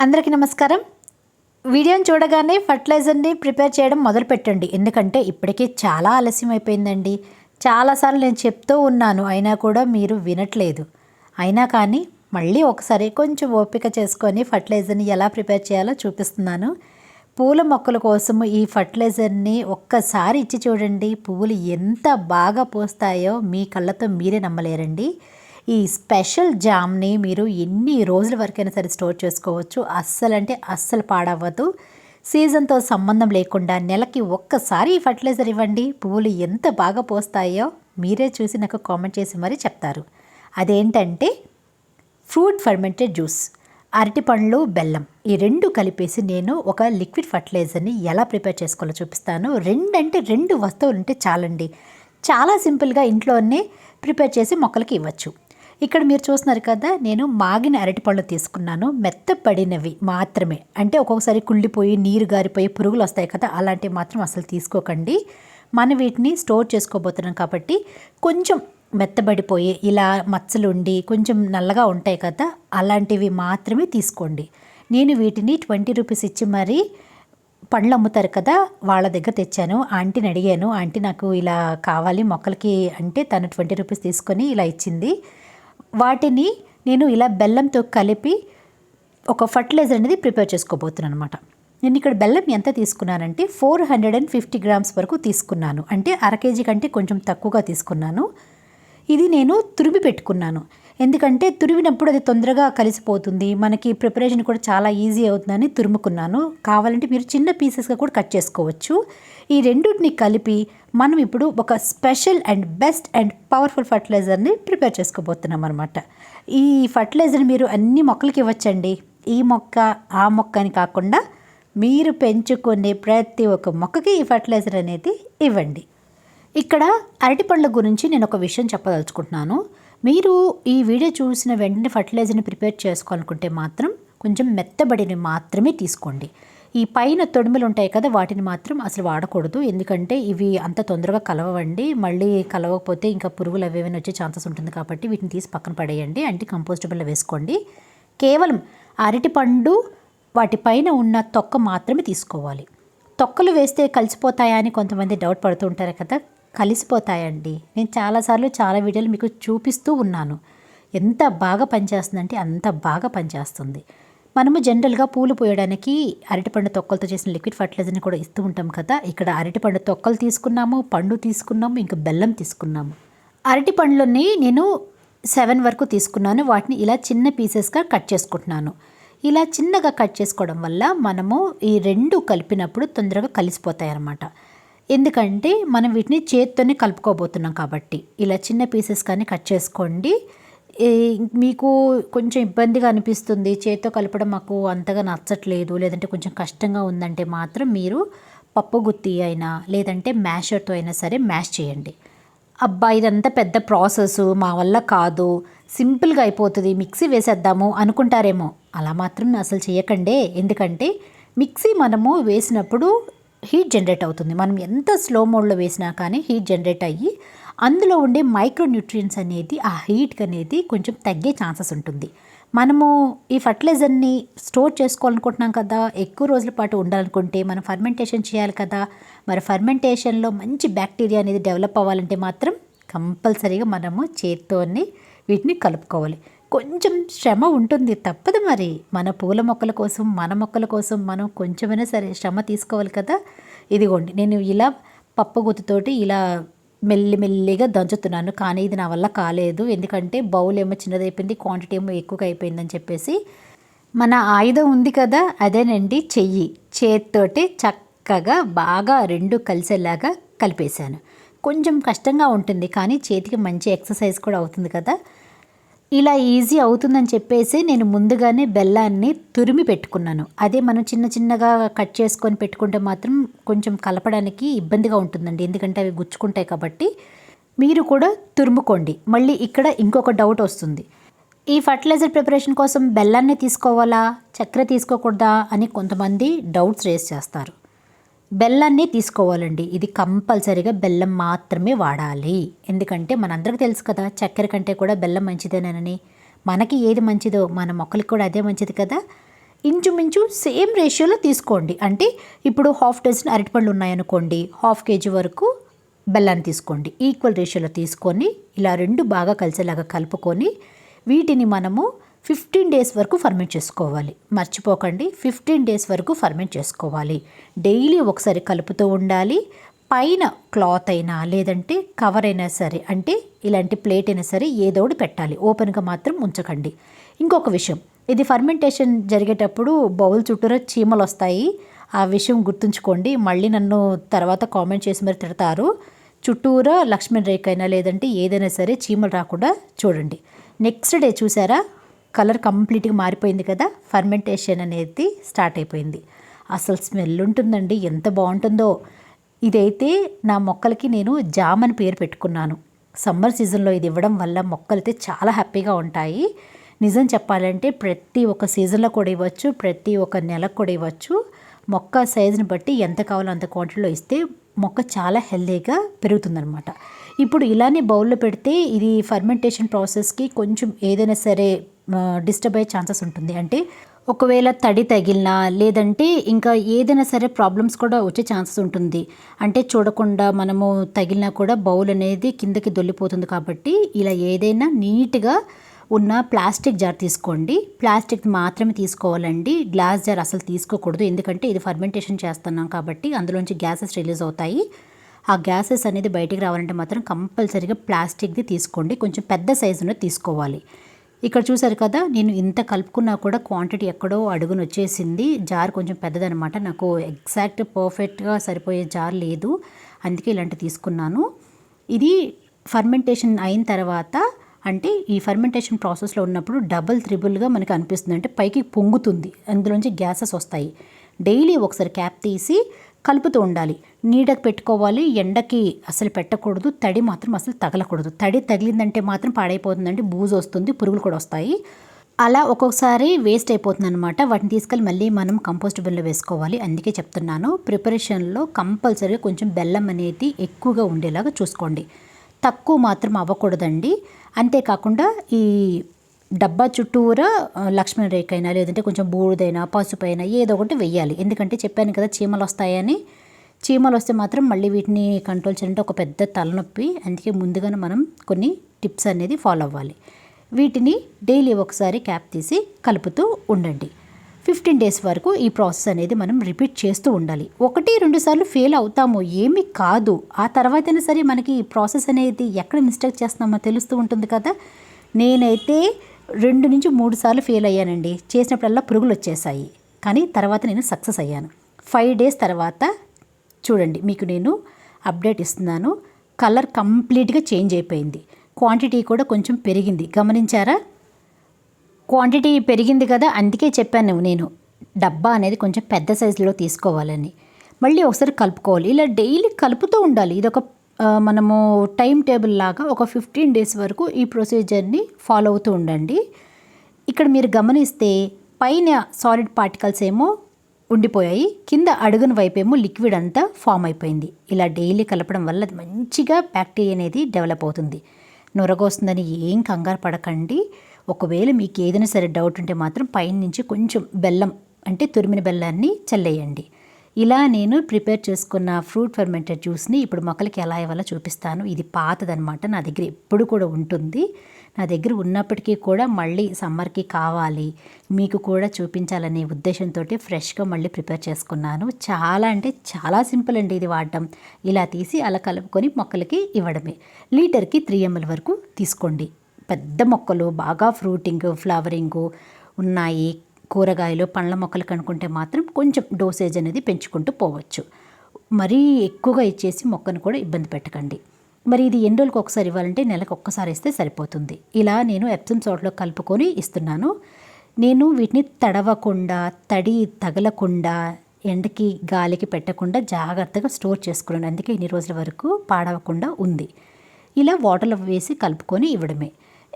అందరికీ నమస్కారం. వీడియోని చూడగానే ఫర్టిలైజర్ని ప్రిపేర్ చేయడం మొదలుపెట్టండి. ఎందుకంటే ఇప్పటికే చాలా ఆలస్యం అయిపోయిందండి చాలాసార్లు నేను చెప్తూ ఉన్నాను అయినా కూడా మీరు వినట్లేదు. అయినా కానీ మళ్ళీ ఒకసారి కొంచెం ఓపిక చేసుకొని ఫర్టిలైజర్ని ఎలా ప్రిపేర్ చేయాలో చూపిస్తున్నాను. పూల మొక్కల కోసం ఈ ఫర్టిలైజర్ని ఒక్కసారి ఇచ్చి చూడండి. పువ్వులు ఎంత బాగా పూస్తాయో మీ కళ్ళతో మీరే నమ్మలేరండి. ఈ స్పెషల్ జామ్ని మీరు ఎన్ని రోజుల వరకైనా సరే స్టోర్ చేసుకోవచ్చు. అస్సలు అంటే అస్సలు పాడవ్వదు. సీజన్తో సంబంధం లేకుండా నెలకి ఒక్కసారి ఈ ఫర్టిలైజర్ ఇవ్వండి. పువ్వులు ఎంత బాగా పోస్తాయో మీరే చూసి నాకు కామెంట్ చేసి మరీ చెప్తారు. అదేంటంటే ఫ్రూట్ ఫర్మెంటెడ్ జ్యూస్ అరటిపండ్లు బెల్లం ఈ రెండు కలిపేసి నేను ఒక లిక్విడ్ ఫర్టిలైజర్ని ఎలా ప్రిపేర్ చేసుకోవాలో చూపిస్తాను. రెండు అంటే రెండు వస్తువులు ఉంటే చాలండి. చాలా సింపుల్గా ఇంట్లోనే ప్రిపేర్ చేసి మొక్కలకి ఇవ్వచ్చు. ఇక్కడ మీరు చూస్తున్నారు కదా నేను మాగిన అరటిపళ్ళు తీసుకున్నాను. మెత్తపడినవి మాత్రమే. అంటే ఒక్కొక్కసారి కుళ్ళిపోయి నీరు గారిపోయి పురుగులు వస్తాయి కదా అలాంటివి మాత్రం అసలు తీసుకోకండి. మనం వీటిని స్టోర్ చేసుకోబోతున్నాం కాబట్టి కొంచెం మెత్తబడిపోయి ఇలా మచ్చలు ఉండి కొంచెం నల్లగా ఉంటాయి కదా అలాంటివి మాత్రమే తీసుకోండి. నేను వీటిని ట్వంటీ రూపీస్ ఇచ్చి మరీ పండ్లు అమ్ముతారు కదా వాళ్ళ దగ్గర తెచ్చాను. ఆంటీని అడిగాను. ఆంటీ నాకు ఇలా కావాలి మొక్కలకి అంటే తను ట్వంటీ రూపీస్ తీసుకొని ఇలా ఇచ్చింది. వాటిని నేను ఇలా బెల్లంతో కలిపి ఒక ఫర్టిలైజర్ అనేది ప్రిపేర్ చేసుకోబోతున్నాను అనమాట నేను ఇక్కడ బెల్లం ఎంత తీసుకున్నానంటే four hundred and fifty grams వరకు తీసుకున్నాను. అంటే అర కేజీ కంటే కొంచెం తక్కువగా తీసుకున్నాను. ఇది నేను తురిమి పెట్టుకున్నాను. ఎందుకంటే తురిమినప్పుడు అది తొందరగా కలిసిపోతుంది. మనకి ప్రిపరేషన్ కూడా చాలా ఈజీ అవుతుందని తురుముకున్నాను. కావాలంటే మీరు చిన్న పీసెస్గా కూడా కట్ చేసుకోవచ్చు. ఈ రెండింటిని కలిపి మనం ఇప్పుడు ఒక special and best and powerful ఫర్టిలైజర్ని prepare చేసుకోబోతున్నాం అనమాట ఈ ఫర్టిలైజర్ని మీరు అన్ని మొక్కలకి ఇవ్వచ్చండి. ఈ మొక్క ఆ మొక్క అని కాకుండా మీరు పెంచుకునే ప్రతి ఒక్క మొక్కకి ఈ ఫర్టిలైజర్ అనేది ఇవ్వండి. ఇక్కడ అరటిపండ్ల గురించి నేను ఒక విషయం చెప్పదలుచుకుంటున్నాను. మీరు ఈ వీడియో చూసిన వెంటనే ఫర్టిలైజర్ని ప్రిపేర్ చేసుకోవాలనుకుంటే మాత్రం కొంచెం మెత్తబడిని మాత్రమే తీసుకోండి. ఈ పైన తొడిమెలు ఉంటాయి కదా వాటిని మాత్రం అసలు వాడకూడదు. ఎందుకంటే ఇవి అంత తొందరగా కలవండి మళ్ళీ కలవకపోతే ఇంకా పురుగులు అవి ఏమైనా వచ్చే ఛాన్సెస్ ఉంటుంది కాబట్టి వీటిని తీసి పక్కన పడేయండి. అంటే కంపోస్టబుల్లో వేసుకోండి. కేవలం అరటిపండు వాటిపైన ఉన్న తొక్క మాత్రమే తీసుకోవాలి. తొక్కలు వేస్తే కలిసిపోతాయా అని కొంతమంది డౌట్ పడుతూ ఉంటారు కదా. కలిసిపోతాయండి. నేను చాలాసార్లు చాలా వీడియోలు మీకు చూపిస్తూ ఉన్నాను. ఎంత బాగా పనిచేస్తుందంటే అంత బాగా పనిచేస్తుంది. మనము జనరల్గా పూలు పోయడానికి అరటిపండు తొక్కలతో చేసిన లిక్విడ్ ఫర్టిలైజర్ని కూడా ఇస్తూ ఉంటాం కదా. ఇక్కడ అరటిపండు తొక్కలు తీసుకున్నాము పండు తీసుకున్నాము ఇంకా బెల్లం తీసుకున్నాము. అరటిపండ్లని నేను సెవెన్ వరకు తీసుకున్నాను. వాటిని ఇలా చిన్న పీసెస్గా కట్ చేసుకుంటున్నాను. ఇలా చిన్నగా కట్ చేసుకోవడం వల్ల మనము ఈ రెండు కలిపినప్పుడు తొందరగా కలిసిపోతాయి అన్నమాట ఎందుకంటే మనం వీటిని చేత్తోనే కలుపుకోబోతున్నాం కాబట్టి. ఇలా చిన్న పీసెస్ కానీ కట్ చేసుకోండి. మీకు కొంచెం ఇబ్బందిగా అనిపిస్తుంది. చేత్తో కలపడం మాకు అంతగా నచ్చట్లేదు. లేదంటే కొంచెం కష్టంగా ఉందంటే మాత్రం మీరు పప్పు గుత్తి అయినా లేదంటే మ్యాషర్తో అయినా సరే మ్యాష్ చేయండి. అబ్బా ఇదంతా పెద్ద ప్రాసెస్ మా వల్ల కాదు. సింపుల్గా అయిపోతుంది. మిక్సీ వేసేద్దాము అనుకుంటారేమో. అలా మాత్రం అసలు చేయకండే. ఎందుకంటే మిక్సీ మనము వేసినప్పుడు హీట్ జనరేట్ అవుతుంది. మనం ఎంత స్లో మోడ్లో వేసినా కానీ హీట్ జనరేట్ అయ్యి అందులో ఉండే మైక్రో న్యూట్రియన్స్ అనేది ఆ హీట్ అనేది కొంచెం తగ్గే ఛాన్సెస్ ఉంటుంది. మనము ఈ ఫర్టిలైజర్ని స్టోర్ చేసుకోవాలనుకుంటున్నాం కదా ఎక్కువ రోజుల పాటు ఉండాలనుకుంటే మనం ఫర్మెంటేషన్ చేయాలి కదా మరి ఫర్మెంటేషన్లో మంచి బ్యాక్టీరియా అనేది డెవలప్ అవ్వాలంటే మాత్రం కంపల్సరీగా మనము చేత్తోని వీటిని కలుపుకోవాలి. కొంచెం శ్రమ ఉంటుంది తప్పదు మరి. మన పూల మొక్కల కోసం మన మొక్కల కోసం మనం కొంచెమైనా సరే శ్రమ తీసుకోవాలి కదా. ఇదిగోండి నేను ఇలా పప్పు గుత్తుతోటి ఇలా మెల్లి మెల్లిగా దంచుతున్నాను. కానీ ఇది నా వల్ల కాలేదు. ఎందుకంటే బౌల్ ఏమో చిన్నదైపోయింది క్వాంటిటీ ఏమో ఎక్కువగా అయిపోయిందని చెప్పేసి. మన ఆయుధం ఉంది కదా అదేనండి చెయ్యి. చేత్తోటి చక్కగా బాగా రెండు కలిసేలాగా కలిపేశాను. కొంచెం కష్టంగా ఉంటుంది కానీ చేతికి మంచి ఎక్సర్సైజ్ కూడా అవుతుంది కదా. ఇలా ఈజీ అవుతుందని చెప్పేసి నేను ముందుగానే బెల్లాన్ని తురిమి పెట్టుకున్నాను. అదే మనం చిన్న చిన్నగా కట్ చేసుకొని పెట్టుకుంటే మాత్రం కొంచెం కలపడానికి ఇబ్బందిగా ఉంటుందండి. ఎందుకంటే అవి గుచ్చుకుంటాయి కాబట్టి మీరు కూడా తురుముకోండి. మళ్ళీ ఇక్కడ ఇంకొక డౌట్ వస్తుంది. ఈ ఫర్టిలైజర్ ప్రిపరేషన్ కోసం బెల్లాన్ని తీసుకోవాలా? చక్కెర తీసుకోకూడదా? అని కొంతమంది డౌట్స్ రేస్ చేస్తారు. బెల్లాన్ని తీసుకోవాలండి. ఇది కంపల్సరీగా బెల్లం మాత్రమే వాడాలి. ఎందుకంటే మనందరికీ తెలుసు కదా చక్కెర కంటే కూడా బెల్లం మంచిదేనని. మనకి ఏది మంచిదో మన మొక్కలకి కూడా అదే మంచిది కదా. ఇంచుమించు సేమ్ రేషియోలో తీసుకోండి. అంటే ఇప్పుడు హాఫ్ డజన్ అరటిపళ్ళు ఉన్నాయనుకోండి హాఫ్ కేజీ వరకు బెల్లాన్ని తీసుకోండి. ఈక్వల్ రేషియోలో తీసుకొని ఇలా రెండు బాగా కలిసేలాగా కలుపుకొని వీటిని మనము ఫిఫ్టీన్ డేస్ వరకు ఫర్మెంట్ చేసుకోవాలి. మర్చిపోకండి ఫిఫ్టీన్ డేస్ వరకు ఫర్మెంట్ చేసుకోవాలి. డైలీ ఒకసారి కలుపుతూ ఉండాలి. పైన క్లాత్ అయినా లేదంటే కవర్ అయినా సరే అంటే ఇలాంటి ప్లేట్ అయినా సరే ఏదో ఒకటి పెట్టాలి. ఓపెన్గా మాత్రం ఉంచకండి. ఇంకొక విషయం ఇది ఫర్మెంటేషన్ జరిగేటప్పుడు బౌల్ చుట్టూరా చీమలు వస్తాయి. ఆ విషయం గుర్తుంచుకోండి. మళ్ళీ నన్ను తర్వాత కామెంట్ చేసి మరి తిడతారు. చుట్టూరా లక్ష్మణ్ రేఖ అయినా లేదంటే ఏదైనా సరే చీమలు రాకుండా చూడండి. నెక్స్ట్ డే చూసారా? కలర్ కంప్లీట్గా మారిపోయింది కదా ఫర్మెంటేషన్ అనేది స్టార్ట్ అయిపోయింది. అసలు స్మెల్ ఉంటుందండి ఎంత బాగుంటుందో. ఇదైతే నా మొక్కలకి నేను జామ్ అని పేరు పెట్టుకున్నాను. సమ్మర్ సీజన్లో ఇది ఇవ్వడం వల్ల మొక్కలు అయితే చాలా హ్యాపీగా ఉంటాయి. నిజం చెప్పాలంటే ప్రతి ఒక్క సీజన్లో కూడా ఇవ్వచ్చు ప్రతి ఒక్క నెలకు కూడా ఇవ్వచ్చు. మొక్క సైజుని బట్టి ఎంత కావాలో అంత క్వాంటిటీలో ఇస్తే మొక్క చాలా హెల్దీగా పెరుగుతుందనమాట ఇప్పుడు ఇలానే బౌల్లో పెడితే ఇది ఫర్మెంటేషన్ ప్రాసెస్కి కొంచెం ఏదైనా సరే డిస్టర్బ్ అయ్యే ఛాన్సెస్ ఉంటుంది. అంటే ఒకవేళ తడి తగిలినా లేదంటే ఇంకా ఏదైనా సరే ప్రాబ్లమ్స్ కూడా వచ్చే ఛాన్సెస్ ఉంటుంది. అంటే చూడకుండా మనము తగిలినా కూడా బౌల్ అనేది కిందకి దొల్లిపోతుంది కాబట్టి ఇలా ఏదైనా నీట్గా ఉన్న ప్లాస్టిక్ జార్ తీసుకోండి. ప్లాస్టిక్ మాత్రమే తీసుకోవాలండి. గ్లాస్ జార్ అసలు తీసుకోకూడదు. ఎందుకంటే ఇది ఫర్మెంటేషన్ చేస్తున్నాం కాబట్టి అందులోంచి గ్యాసెస్ రిలీజ్ అవుతాయి. ఆ గ్యాసెస్ అనేది బయటికి రావాలంటే మాత్రం కంపల్సరీగా ప్లాస్టిక్ది తీసుకోండి. కొంచెం పెద్ద సైజులో తీసుకోవాలి. ఇక్కడ చూసారు కదా నేను ఇంత కలుపుకున్నా కూడా క్వాంటిటీ ఎక్కడో అడుగున వచ్చేసింది. జార్ కొంచెం పెద్దదనమాట. నాకు ఎగ్జాక్ట్ పర్ఫెక్ట్గా సరిపోయే జార్ లేదు. అందుకే ఇలాంటి తీసుకున్నాను. ఇది ఫర్మెంటేషన్ అయిన తర్వాత అంటే ఈ ఫర్మెంటేషన్ ప్రాసెస్లో ఉన్నప్పుడు డబుల్ త్రిబుల్గా మనకి అనిపిస్తుంది. అంటే పైకి పొంగుతుంది. అందులోంచి గ్యాసెస్ వస్తాయి. డైలీ ఒకసారి క్యాప్ తీసి కలుపుతూ ఉండాలి. నీడకు పెట్టుకోవాలి. ఎండకి అసలు పెట్టకూడదు. తడి మాత్రం అసలు తగలకూడదు. తడి తగిలిందంటే మాత్రం పాడైపోతుందంటే బూజు వస్తుంది. పురుగులు కూడా వస్తాయి. అలా ఒక్కొక్కసారి వేస్ట్ అయిపోతుంది అనమాట వాటిని తీసుకెళ్ళి మళ్ళీ మనం కంపోస్ట్ బిన్లో వేసుకోవాలి. అందుకే చెప్తున్నాను. ప్రిపరేషన్లో కంపల్సరీగా కొంచెం బెల్లం అనేది ఎక్కువగా ఉండేలాగా చూసుకోండి. తక్కువ మాత్రం అవ్వకూడదండి. అంతేకాకుండా ఈ డబ్బా చుట్టూరా లక్ష్మణ రేఖైనా అయినా లేదంటే కొంచెం బూడిదైనా పసుపైనా ఏదో ఒకటి వెయ్యాలి. ఎందుకంటే చెప్పాను కదా చీమలు వస్తాయని చీమలు వస్తే మాత్రం మళ్ళీ వీటిని కంట్రోల్ చేయాలంటే ఒక పెద్ద తలనొప్పి. అందుకే ముందుగానే మనం కొన్ని టిప్స్ అనేది ఫాలో అవ్వాలి. వీటిని డైలీ ఒకసారి క్యాప్ తీసి కలుపుతూ ఉండండి. ఫిఫ్టీన్ డేస్ వరకు ఈ ప్రాసెస్ అనేది మనం రిపీట్ చేస్తూ ఉండాలి. ఒకటి రెండు సార్లు ఫెయిల్ అవుతాము ఏమీ కాదు. ఆ తర్వాతైనా సరే మనకి ఈ ప్రాసెస్ అనేది ఎక్కడ మిస్టేక్ చేస్తున్నామో తెలుస్తూ ఉంటుంది కదా. నేనైతే రెండు నుంచి మూడు సార్లు ఫెయిల్ అయ్యానండి. చేసినప్పుడల్లా పురుగులు వచ్చేసాయి. కానీ తర్వాత నేను సక్సెస్ అయ్యాను. ఫైవ్ డేస్ తర్వాత చూడండి మీకు నేను అప్డేట్ ఇస్తున్నాను. కలర్ కంప్లీట్గా చేంజ్ అయిపోయింది. క్వాంటిటీ కూడా కొంచెం పెరిగింది. గమనించారా? క్వాంటిటీ పెరిగింది కదా అందుకే చెప్పాను నేను. డబ్బా అనేది కొంచెం పెద్ద సైజులో తీసుకోవాలని. మళ్ళీ ఒకసారి కలుపుకోవాలి. ఇలా డైలీ కలుపుతూ ఉండాలి. ఇది ఒక మనము టైం టేబుల్ లాగా ఒక ఫిఫ్టీన్ డేస్ వరకు ఈ ప్రొసీజర్ని ఫాలో అవుతూ ఉండండి. ఇక్కడ మీరు గమనిస్తే పైన సాలిడ్ పార్టికల్స్ ఏమో ఉండిపోయాయి కింద అడుగున వైపేమో లిక్విడ్ అంతా ఫామ్ అయిపోయింది. ఇలా డైలీ కలపడం వల్ల అది మంచిగా బ్యాక్టీరియా అనేది డెవలప్ అవుతుంది. నొరగొస్తుందని ఏం కంగారు పడకండి. ఒకవేళ మీకు ఏదైనా సరే డౌట్ ఉంటే మాత్రం పైన నుంచి కొంచెం బెల్లం అంటే తురిమిన బెల్లాన్ని చల్లేయండి. ఇలా నేను ప్రిపేర్ చేసుకున్న ఫ్రూట్ ఫర్మెంటెడ్ జ్యూస్ని ఇప్పుడు మొక్కలకి ఎలా ఇవ్వాలో చూపిస్తాను. ఇది పాతదనమాట నా దగ్గర ఎప్పుడు కూడా ఉంటుంది. నా దగ్గర ఉన్నప్పటికీ కూడా మళ్ళీ సమ్మర్కి కావాలి. మీకు కూడా చూపించాలనే ఉద్దేశంతో ఫ్రెష్గా మళ్ళీ ప్రిపేర్ చేసుకున్నాను. చాలా అంటే చాలా సింపుల్ అండి ఇది వాడటం ఇలా తీసి అలా కలుపుకొని మొక్కలకి ఇవ్వడమే. లీటర్కి త్రీ ఎంఎల్ వరకు తీసుకోండి. పెద్ద మొక్కలు బాగా ఫ్రూటింగ్ ఫ్లవరింగ్ ఉన్నాయి. కూరగాయలు పండ్ల మొక్కలు కనుక్కుంటే మాత్రం కొంచెం డోసేజ్ అనేది పెంచుకుంటూ పోవచ్చు. మరీ ఎక్కువగా ఇచ్చేసి మొక్కను కూడా ఇబ్బంది పెట్టకండి. మరి ఇది ఎన్ని రోజులకు ఒకసారి ఇవ్వాలంటే నెలకు ఒక్కసారి ఇస్తే సరిపోతుంది. ఇలా నేను ఎప్సమ్ సాల్ట్లో కలుపుకొని ఇస్తున్నాను. నేను వీటిని తడవకుండా తడి తగలకుండా ఎండకి గాలికి పెట్టకుండా జాగ్రత్తగా స్టోర్ చేసుకున్నాను. అందుకే ఇన్ని రోజుల వరకు పాడవకుండా ఉంది. ఇలా వాటర్లో వేసి కలుపుకొని ఇవ్వడమే.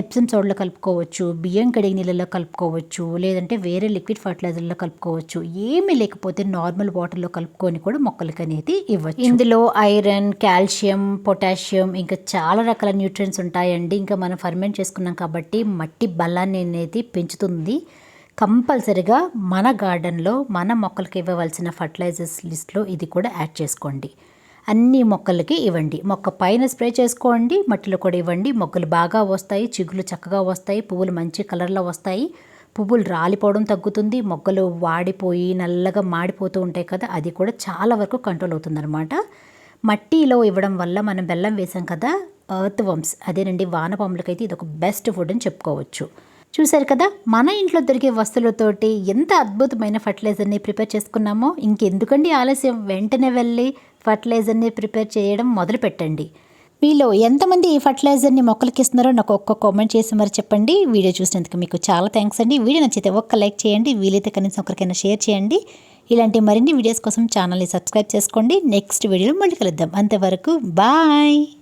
ఎప్సమ్ సోడ్లో కలుపుకోవచ్చు బియ్యం కడిగి నీళ్ళలో కలుపుకోవచ్చు లేదంటే వేరే లిక్విడ్ ఫర్టిలైజర్లో కలుపుకోవచ్చు. ఏమీ లేకపోతే నార్మల్ వాటర్లో కలుపుకొని కూడా మొక్కలకి అనేది ఇవ్వచ్చు. ఇందులో ఐరన్ కాల్షియం పొటాషియం ఇంకా చాలా రకాల న్యూట్రియన్స్ ఉంటాయండి. ఇంకా మనం ఫర్మెంట్ చేసుకున్నాం కాబట్టి మట్టి బలాన్ని అనేది పెంచుతుంది. కంపల్సరిగా మన గార్డెన్లో మన మొక్కలకి ఇవ్వవలసిన ఫర్టిలైజర్స్ లిస్ట్లో ఇది కూడా యాడ్ చేసుకోండి. అన్ని మొక్కలకి ఇవ్వండి. మొక్క పైన స్ప్రే చేసుకోండి మట్టిలో కూడా ఇవ్వండి. మొక్కలు బాగా వస్తాయి చిగులు చక్కగా వస్తాయి పువ్వులు మంచి కలర్లో వస్తాయి. పువ్వులు రాలిపోవడం తగ్గుతుంది మొక్కలు వాడిపోయి నల్లగా మాడిపోతూ ఉంటాయి కదా అది కూడా చాలా వరకు కంట్రోల్ అవుతుందన్నమాట. మట్టిలో ఇవ్వడం వల్ల మనం బెల్లం వేసాం కదా ఎర్త్ వమ్స్ అదేనండి వానపాములకైతే ఇది ఒక బెస్ట్ ఫుడ్ అని చెప్పుకోవచ్చు. చూశారు కదా మన ఇంట్లో దొరికే వస్తువులతోటి ఎంత అద్భుతమైన ఫర్టిలైజర్ని ప్రిపేర్ చేసుకున్నామో ఇంకెందుకండి ఆలస్యం? వెంటనే వెళ్ళి ఫర్టిలైజర్ని ప్రిపేర్ చేయడం మొదలుపెట్టండి. మీలో ఎంతమంది ఈ ఫర్టిలైజర్ని మొక్కలకి ఇస్తున్నారో నాకు ఒక్క కామెంట్ చేసి మరి చెప్పండి. వీడియో చూసినందుకు మీకు చాలా థ్యాంక్స్ అండి. వీడియో నచ్చితే ఒక్క లైక్ చేయండి. వీలైతే కనీసం ఒకరికైనా షేర్ చేయండి. ఇలాంటి మరిన్ని వీడియోస్ కోసం ఛానల్ని సబ్స్క్రైబ్ చేసుకోండి. నెక్స్ట్ వీడియోలో మళ్ళీ కలుద్దాం. అంతవరకు బాయ్!